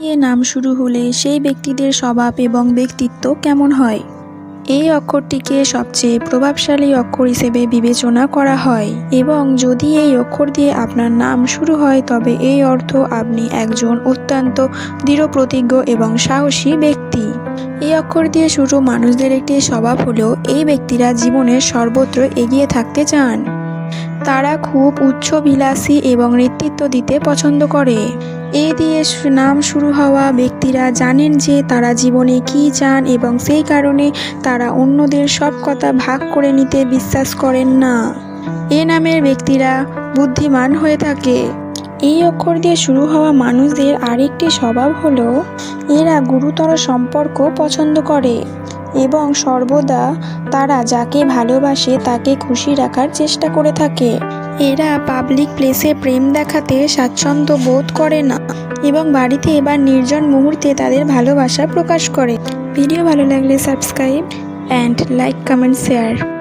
এ নাম শুরু হলে সেই ব্যক্তিদের স্বভাব এবং ব্যক্তিত্ব কেমন হয়? এই অক্ষরটিকে সবচেয়ে প্রভাবশালী অক্ষর হিসেবে বিবেচনা করা হয় এবং যদি এই অক্ষর দিয়ে আপনার নাম শুরু হয়, তবে এই অর্থ আপনি একজন অত্যন্ত দৃঢ় প্রতিজ্ঞ এবং সাহসী ব্যক্তি। এই অক্ষর দিয়ে শুরু মানুষদের একটি স্বভাব হলেও এই ব্যক্তিরা জীবনের সর্বত্র এগিয়ে থাকতে চান। তারা খুব উচ্চবিলাসী এবং নেতৃত্ব দিতে পছন্দ করে। এ দিয়ে নাম শুরু হওয়া ব্যক্তিরা জানেন যে তারা জীবনে কী চান এবং সেই কারণে তারা অন্যদের সব কথা ভাগ করে নিতে বিশ্বাস করেন না। এ নামের ব্যক্তিরা বুদ্ধিমান হয়ে থাকে। এই অক্ষর দিয়ে শুরু হওয়া মানুষদের আরেকটি স্বভাব হলো, এরা গুরুতর সম্পর্ক পছন্দ করে। এবং সর্বদা তারা যাকে ভালোবাসে তাকে খুশি রাখার চেষ্টা করে থাকে। এরা পাবলিক প্লেসে প্রেম দেখাতে স্বাচ্ছন্দ্য বোধ করে না এবং বাড়িতে এবার নির্জন মুহূর্তে তাদের ভালোবাসা প্রকাশ করে। ভিডিও ভালো লাগলে subscribe and like comment share